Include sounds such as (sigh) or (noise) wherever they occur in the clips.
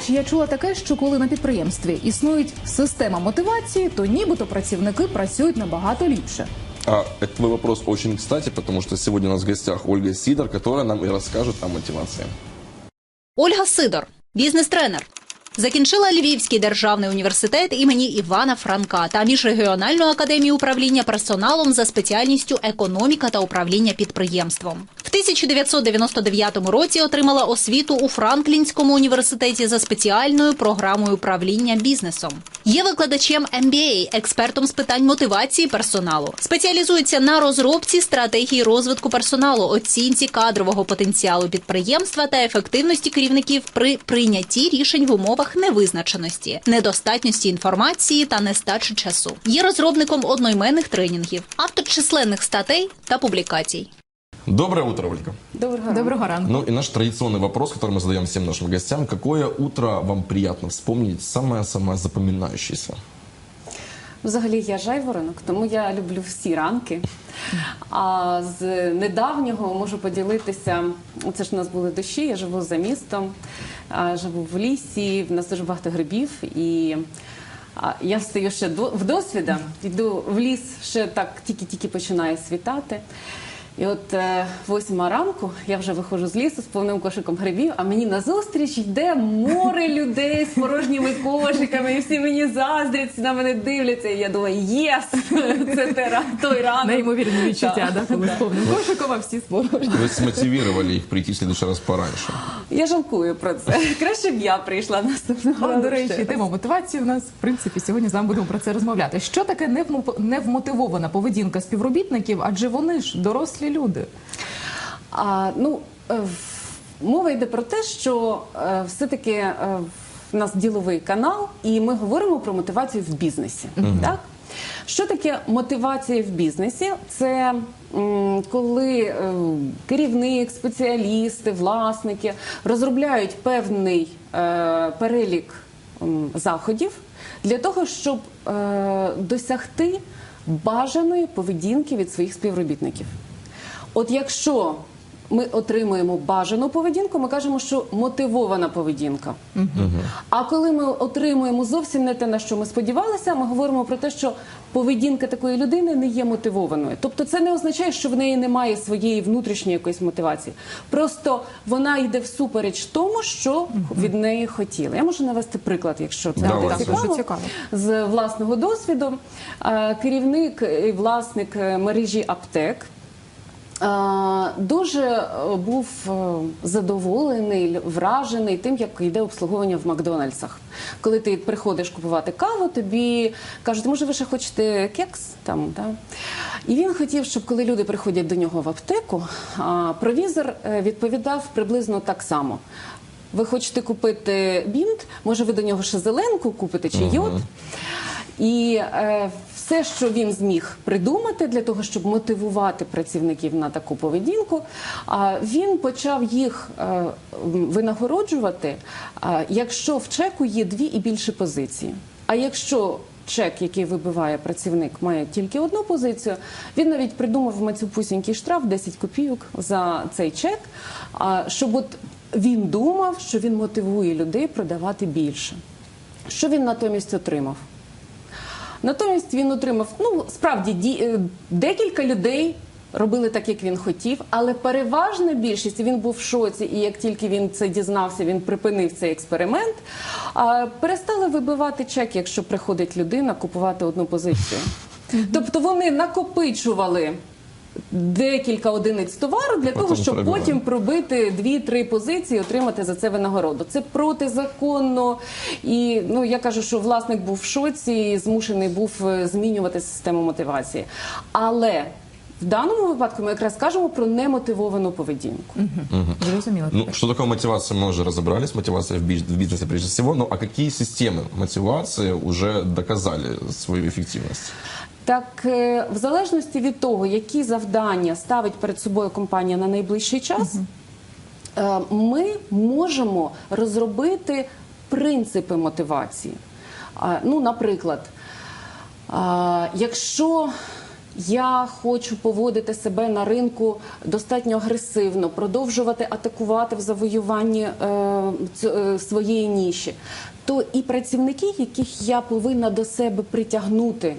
знаєш, я чула таке, що коли на підприємстві існують система мотивації, то нібито працівники працюють набагато ліпше. А это твой вопрос очень кстати, потому что сегодня у нас в гостях Ольга Сидор, которая нам и расскажет о мотивации. Ольга Сидор, бізнес-тренер. Закінчила Львівський державний університет імені Івана Франка та міжрегіональну академію управління персоналом за спеціальністю економіка та управління підприємством. В 1999 році отримала освіту у Франклінському університеті за спеціальною програмою управління бізнесом. Є викладачем MBA, експертом з питань мотивації персоналу. Спеціалізується на розробці стратегії розвитку персоналу, оцінці кадрового потенціалу підприємства та ефективності керівників при прийнятті рішень в умовах невизначеності, недостатності інформації та нестачі часу. Є розробником одноіменних тренінгів, автор численних статей та публікацій. Доброе утро, Ольга. Доброго, Доброго ранку. Ну и наш традиционный вопрос, который мы задаем всем нашим гостям. Какое утро вам приятно вспомнить, самое-самое запоминающееся? Взагалі я жайворонок, тому я люблю всі ранки. А з недавнього можу поділитися. Це ж у нас були дощі, я живу за містом, а, живу в лісі, в нас дуже багато грибів і. а, Я встаю ще до- в досвіда, йду в ліс, ще так тільки-тільки починає світати. І от е, восьма ранку я вже виходжу з лісу з повним кошиком грибів, а мені назустріч йде море людей з порожніми кошиками, і всі мені заздрять, на мене дивляться. І я думаю, єс! (laughs) Це те ра- той ранок. Неймовірні відчуття, да, коли з повним кошиком, а всі спорожні. Вы смотивировали их прийти в следующий раз пораньше. Я жалкую про це. Краще б я прийшла наступного разу до речі, тема мотивації в нас, в принципі, сьогодні з вами будемо про це розмовляти. Що таке невмо- невмотивована поведінка співробітників, адже вони ж дорослі люди. А, ну, е, мова йде про те, що е, все-таки е, в нас діловий канал, і ми говоримо про мотивацію в бізнесі. Так? Що таке мотивація в бізнесі? Це м, коли е, керівник, спеціалісти, власники розробляють певний е, перелік заходів для того, щоб е, досягти бажаної поведінки від своїх співробітників. От якщо ми отримуємо бажану поведінку, ми кажемо, що мотивована поведінка. А коли ми отримуємо зовсім не те, на що ми сподівалися, ми говоримо про те, що поведінка такої людини не є мотивованою. Тобто це не означає, що в неї немає своєї внутрішньої якоїсь мотивації. Просто вона йде всупереч тому, що від неї хотіли. Я можу навести приклад, якщо це Давай. буде цікаво. цікаво. З власного досвіду керівник і власник е, мережі аптек. Дуже е, був е, задоволений, вражений тим, як йде обслуговування в Макдональдсах. Коли ти приходиш купувати каву, тобі кажуть, може, ви ще хочете кекс там, да? І він хотів, щоб коли люди приходять до нього в аптеку, провізор е, відповідав приблизно так само. Ви хочете купити бінт, може ви до нього ще зеленку купите чи йод. І е, все, що він зміг придумати для того, щоб мотивувати працівників на таку поведінку, він почав їх е, винагороджувати, якщо в чеку є дві і більше позиції. А якщо чек, який вибиває працівник, має тільки одну позицію, він навіть придумав мацюпусінький штраф 10 копійок за цей чек, щоб от він думав, що він мотивує людей продавати більше. Що він натомість отримав? Натомість він отримав ну справді ді- е, декілька людей. Робили так, як він хотів, але переважна більшість він був в шоці, і як тільки він це дізнався, він припинив цей експеримент. А, перестали вибивати чек, якщо приходить людина купувати одну позицію. Тобто вони накопичували декілька одиниць товару для того, Потім щоб пробивали. потім пробити дві-три позиції, отримати за це винагороду. Це протизаконно. І ну я кажу, що власник був в шоці і змушений був е, змінювати систему мотивації. Але в даному випадку ми якраз кажемо про немотивовану поведінку. Зрозуміло. Ну, тепер. что такое мотивация, мы уже разобрались. Мотивация в бич- в бизнесе прежде всего. Ну, а какие системы мотивации уже доказали свою эффективность? Так, е, в залежності від того, які завдання ставить перед собою компанія на найближчий час, е, ми можемо розробити принципи мотивації. Ну, наприклад, якщо я хочу поводити себе на ринку достатньо агресивно, продовжувати атакувати в завоюванні е, ць- е, своєї ніші, то і працівники, яких я повинна до себе притягнути,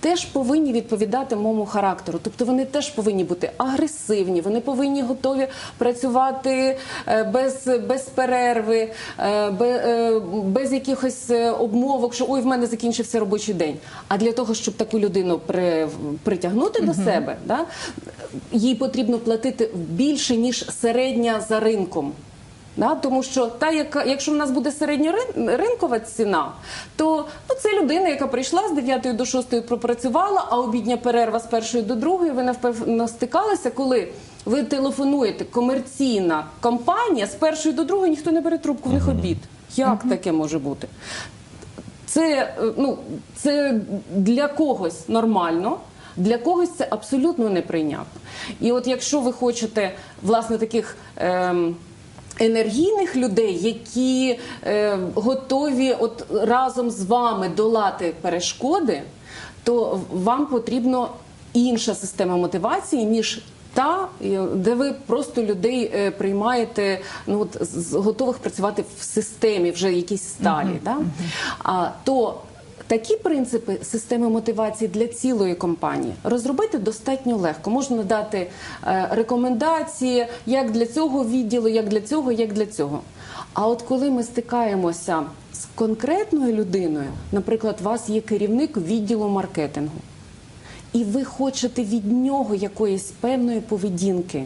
теж повинні відповідати моєму характеру. Тобто вони теж повинні бути агресивні, вони повинні готові працювати е, без, без перерви, е, бе- е, без якихось обмовок, що ой, в мене закінчився робочий день. А для того, щоб таку людину при, притягнути до себе, да, їй потрібно платити більше, ніж середня за ринком. Да, тому що та, яка, якщо в нас буде середня рин- ринкова ціна, то ну, це людина, яка прийшла з 9 до 6 пропрацювала, а обідня перерва з першої до другої, ви напевно стикалися, коли ви телефонуєте, комерційна компанія з першої до другої ніхто не бере трубку, в них обід. Як таке може бути? Це, е, ну, це для когось нормально, для когось це абсолютно неприйнятно. І от якщо ви хочете власне таких. Ем, Енергійних людей, які е, готові от разом з вами долати перешкоди, то вам потрібно інша система мотивації, ніж та, е, де ви просто людей е, приймаєте, ну от з- готових працювати в системі, вже якісь сталі. Да? А, то Такі принципи системи мотивації для цілої компанії розробити достатньо легко. Можна дати е, рекомендації як для цього відділу, як для цього, як для цього. А от коли ми стикаємося з конкретною людиною, наприклад, у вас є керівник відділу маркетингу, і ви хочете від нього якоїсь певної поведінки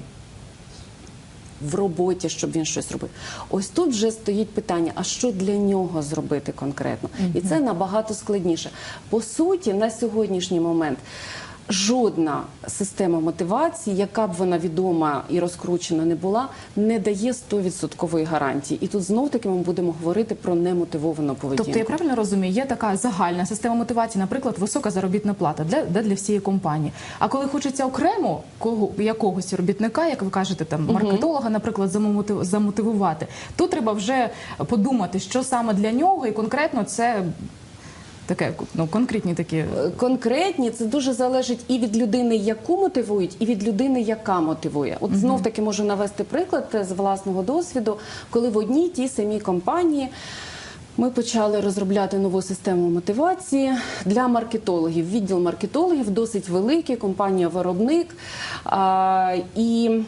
в роботі, щоб він щось робив. Ось тут вже стоїть питання: а що для нього зробити конкретно? І це набагато складніше. По суті, на сьогоднішній момент. Жодна система мотивації, яка б вона відома і розкручена не була, не дає 100% гарантії. І тут знов таки ми будемо говорити про немотивовану поведінку. Тобто я правильно розумію, є така загальна система мотивації, наприклад, висока заробітна плата для, для, для всієї компанії. А коли хочеться окремо кого якогось робітника, як ви кажете, там маркетолога, наприклад, замотив- замотивувати, то треба вже подумати, що саме для нього, і конкретно це таке ну конкретні такі. Е, конкретні це дуже залежить і від людини, яку мотивують, і від людини, яка мотивує. От знов таки можу навести приклад е, з власного досвіду, коли в одній тій самій компанії. Ми почали розробляти нову систему мотивації для маркетологів. Відділ маркетологів досить великий, компанія виробник. І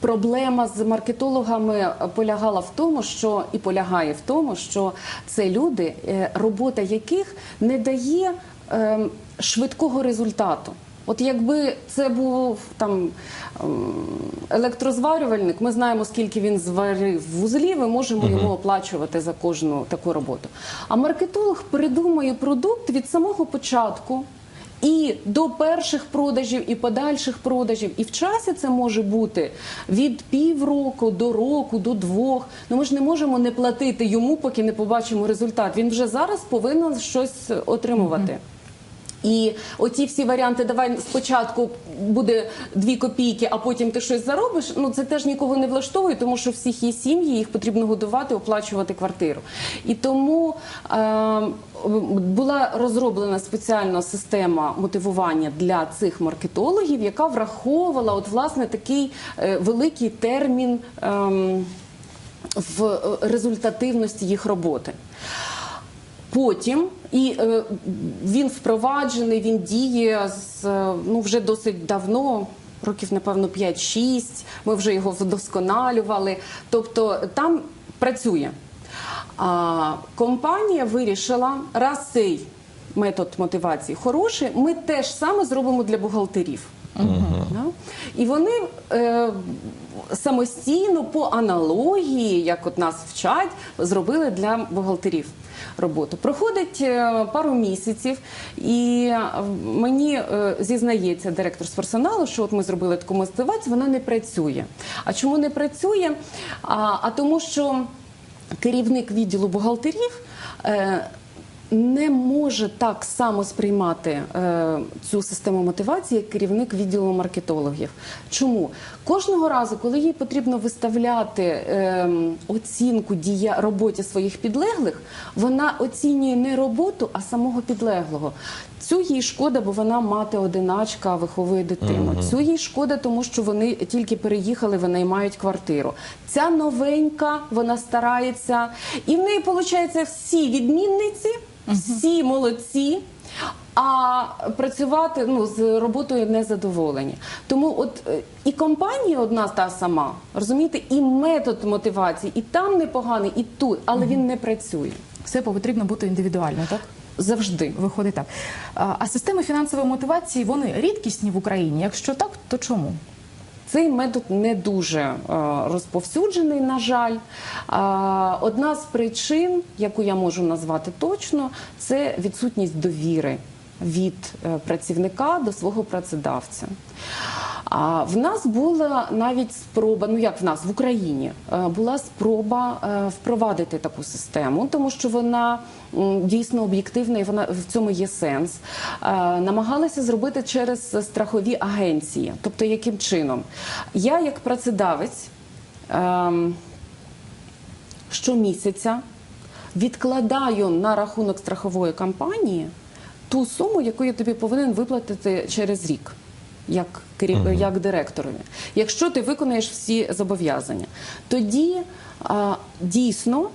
Проблема з маркетологами полягала в тому, що і полягає в тому, що це люди, е, робота яких не дає е, швидкого результату. От якби це був там ем, електрозварювальник, ми знаємо, скільки він зварив вузлів, ми можемо йому оплачувати за кожну таку роботу. А маркетолог придумує продукт від самого початку. І до перших продажів, і подальших продажів, і в часі це може бути від півроку до року, до двох. Ну ми ж не можемо не платити йому, поки не побачимо результат. Він вже зараз повинен щось отримувати. І оці всі варіанти, давай спочатку буде дві копійки, а потім ти щось заробиш. Ну це теж нікого не влаштовує, тому що всіх є сім'ї, їх потрібно годувати, оплачувати квартиру. І тому е, була розроблена спеціальна система мотивування для цих маркетологів, яка враховувала от власне такий е, великий термін. ем, в е, результативності їх роботи. Потім і е, він впроваджений, він діє з е, ну вже досить давно. Років, напевно, 5-6, ми вже його вдосконалювали. Тобто там працює. А компанія вирішила, раз цей метод мотивації хороший, ми теж саме зробимо для бухгалтерів. Да? І вони е, самостійно по аналогії, як от нас вчать, зробили для бухгалтерів роботу. Проходить е, пару місяців, і е, мені е, зізнається директор з персоналу, що от ми зробили таку мотивацію, вона не працює. А чому не працює? А, а тому, що керівник відділу бухгалтерів. Е, не може так само сприймати е, цю систему мотивації, як керівник відділу маркетологів. Чому кожного разу, коли їй потрібно виставляти е, оцінку дія роботі своїх підлеглих, вона оцінює не роботу, а самого підлеглого. Цю їй шкода, бо вона мати одиначка, виховує дитину. Цю їй шкода, тому що вони тільки переїхали, винаймають квартиру. Ця новенька, вона старається, і в неї виходить всі відмінниці, всі молодці. А працювати ну з роботою не задоволені. Тому от е, і компанія одна та сама, розумієте, і метод мотивації, і там непоганий, і тут, але він не працює Все потрібно бути індивідуально, так? завжди. Виходить так. А а системи фінансової мотивації вони рідкісні в Україні. Якщо так, то чому? Цей метод не дуже е, розповсюджений, на жаль. Одна з причин, яку я можу назвати точно, це відсутність довіри від е, працівника до свого працедавця. А в нас була навіть спроба, ну як в нас в Україні е, була спроба е, впровадити таку систему, тому що вона дійсно об'єктивна і вона в цьому є сенс. Е, Намагалися зробити через страхові агенції. Тобто, яким чином? Я, як працедавець, ем, щомісяця відкладаю на рахунок страхової компанії ту суму, яку я тобі повинен виплатити через рік. Як керів... як директорові, якщо ти виконаєш всі зобов'язання, тоді а, дійсно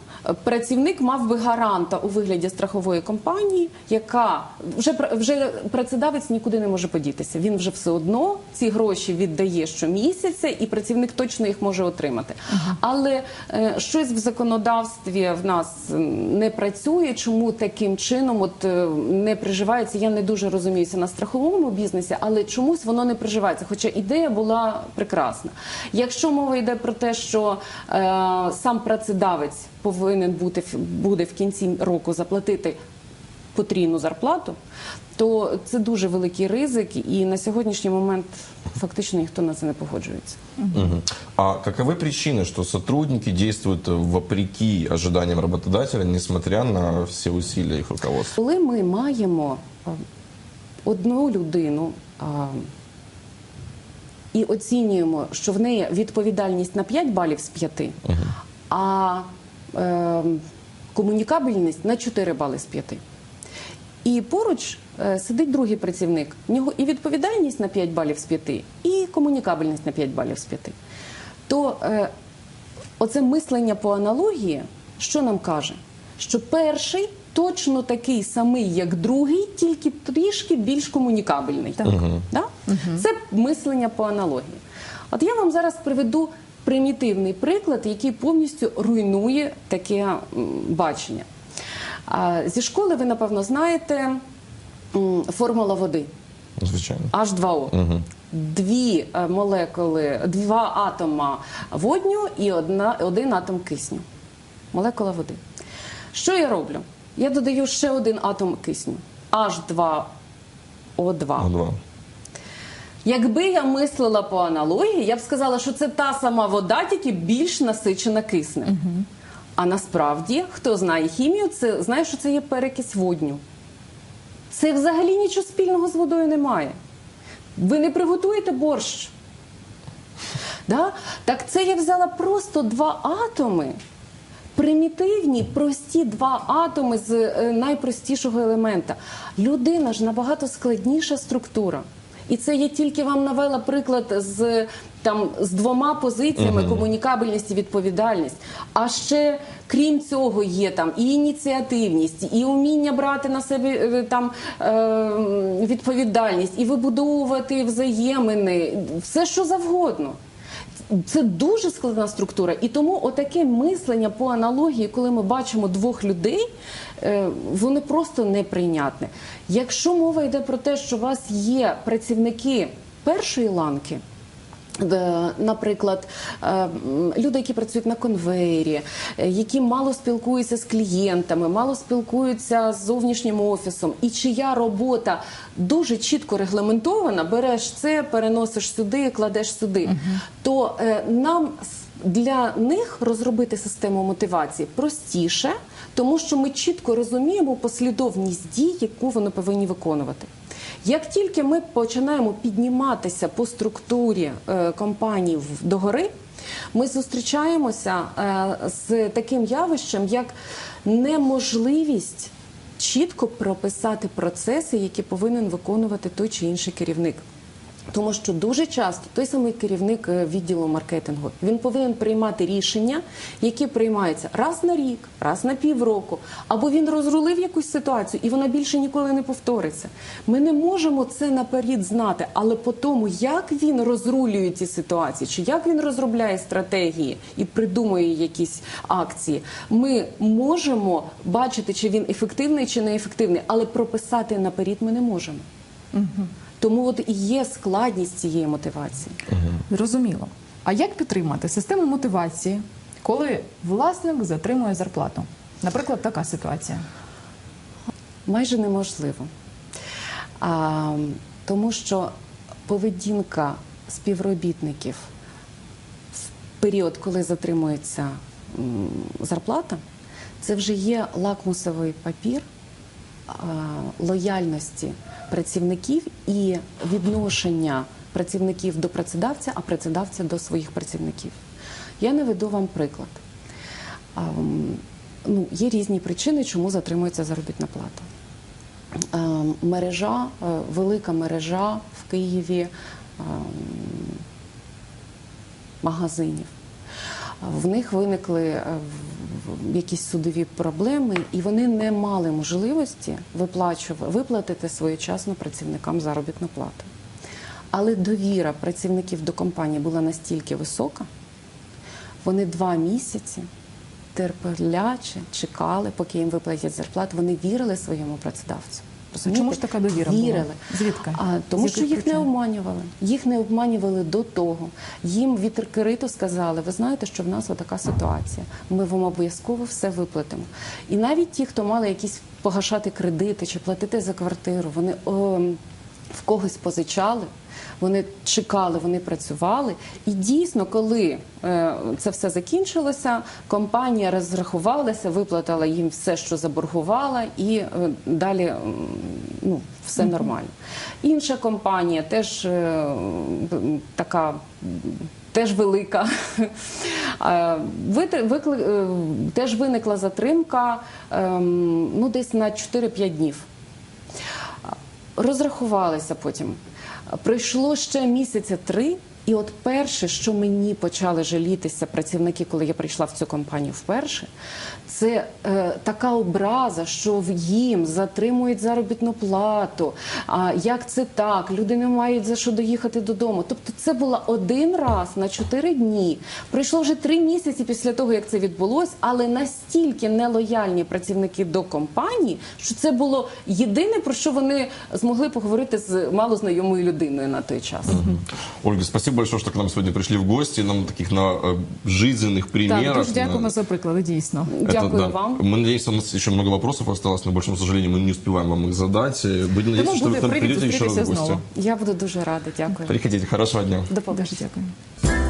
працівник мав би гаранта у вигляді страхової компанії, яка вже вже працедавець нікуди не може подітися. Він вже все одно ці гроші віддає щомісяця, і працівник точно їх може отримати. Але е, щось в законодавстві в нас не працює. Чому таким чином от е, не приживається? Я не дуже розуміюся на страховому бізнесі, але чомусь воно не приживається. Хоча ідея була прекрасна. Якщо мова йде про те, що е, сам працедавець повинен бути в- буде в кінці року заплатити потрійну зарплату, то це дуже великий ризик, і на сьогоднішній момент фактично ніхто на це не погоджується. Мгм. А каковы причины, что сотрудники действуют э, вопреки ожиданиям работодателя, несмотря на все усилия их руководства? Коли ми маємо а, одну людину а, і оцінюємо, що в неї відповідальність на 5 балів з 5, а е, комунікабельність на 4 бали з 5. І поруч е, сидить другий працівник. В нього і відповідальність на 5 балів з 5, і комунікабельність на 5 балів з 5. То е, оце мислення по аналогії, що нам каже? Що перший точно такий самий, як другий, тільки трішки більш комунікабельний. Так. Да? Це мислення по аналогії. От я вам зараз приведу примітивний приклад, який повністю руйнує таке бачення. Зі школи ви, напевно, знаєте формула води. Звичайно. H2O. Дві е, молекули, два атома водню і одна, один атом кисню. Молекула води. Що я роблю? Я додаю ще один атом кисню. H2O2. О2. Якби я мислила по аналогії, я б сказала, що це та сама вода, тільки більш насичена киснем. А насправді, хто знає хімію, це знає, що це є перекись водню. Це взагалі нічого спільного з водою немає. Ви не приготуєте борщ. Да? Так це я взяла просто два атоми. Примітивні, прості два атоми з е, найпростішого елемента. Людина ж набагато складніша структура. І це я тільки вам навела приклад з там з двома позиціями комунікабельність і відповідальність. А ще крім цього, є там і ініціативність, і уміння брати на себе е, там е, відповідальність, і вибудовувати взаємини, все що завгодно. Це дуже складна структура, і тому отаке мислення по аналогії, коли ми бачимо двох людей, е, воно просто неприйнятне. Якщо мова йде про те, що у вас є працівники першої ланки. Е, Наприклад, е, люди, які працюють на конвейері, які мало спілкуються з клієнтами, мало спілкуються з зовнішнім офісом, і чия робота дуже чітко регламентована, береш це, переносиш сюди, кладеш сюди, то нам для них розробити систему мотивації простіше, тому що ми чітко розуміємо послідовність дій, яку вони повинні виконувати. Як тільки ми починаємо підніматися по структурі е, компаній догори, ми зустрічаємося е, з таким явищем, як неможливість чітко прописати процеси, які повинен виконувати той чи інший керівник. Тому що дуже часто той самий керівник е, відділу маркетингу він повинен приймати рішення, які приймаються раз на рік, раз на півроку, або він розрулив якусь ситуацію, і вона більше ніколи не повториться. Ми не можемо це наперед знати, але по тому, як він розрулює ці ситуації, чи як він розробляє стратегії і придумує якісь акції, ми можемо бачити, чи він ефективний, чи неефективний, але прописати наперед ми не можемо. Тому от і є складність цієї мотивації. Зрозуміло. А як підтримати систему мотивації, коли власник затримує зарплату? Наприклад, така ситуація. Майже неможливо. А, тому що поведінка співробітників в період, коли затримується зарплата, це вже є лакмусовий папір лояльності працівників і відношення працівників до працедавця, а працедавця до своїх працівників. Я наведу вам приклад. Ну, є різні причини, чому затримується заробітна плата. Е, Мережа, е, велика мережа в Києві е, магазинів. В них виникли е, в- в- якісь судові проблеми, і вони не мали можливості виплачувати, виплатити своєчасно працівникам заробітну плату. Але довіра працівників до компанії була настільки висока, вони два місяці терпляче чекали, поки їм виплатять зарплату. Вони вірили своєму працедавцю. Розумієте? чому ж така довіра була? Звідки? А, тому що їх їх не обманювали. Їх не обманювали до того. Їм відкрито сказали: ви знаєте, що в нас отака ситуація. Ми вам обов'язково все виплатимо. І навіть ті, хто мали якісь погашати кредити чи платити за квартиру, вони о, в когось позичали. Вони чекали, вони працювали, і дійсно, коли е, це все закінчилося, компанія розрахувалася, виплатила їм все, що заборгувала, і е, далі ну, все нормально. Інша компанія теж е, така. Теж велика. (laughs) Теж виникла затримка ем, ну, десь на 4-5 днів. Розрахувалися потім. Пройшло ще місяця три, і от перше, що мені почали жалітися працівники, коли я прийшла в цю компанію вперше, це е, така образа, що в їм затримують заробітну плату. А як це так? Люди не мають за що доїхати додому. Тобто, це було один раз на чотири дні. Пройшло вже три місяці після того, як це відбулось, але настільки нелояльні працівники до компанії, що це було єдине про що вони змогли поговорити з малознайомою людиною на той час. Ольга, спасибо большое, что к нам сегодня пришли в гости. Нам таких на э, жизненных примерах. Так, дуже дякуємо на- за приклади, дійсно. Это Дякую да. вам. Мы надеемся, у нас еще много вопросов осталось, но, к большому сожалению, мы не успеваем вам их задать. Э, Будем надеяться, что вы буде к нам привід придете еще раз в зустрітися гости. знову. Я буду дуже рада. Дякую. Приходите, хорошего дня. До побачення. Дуже дякую.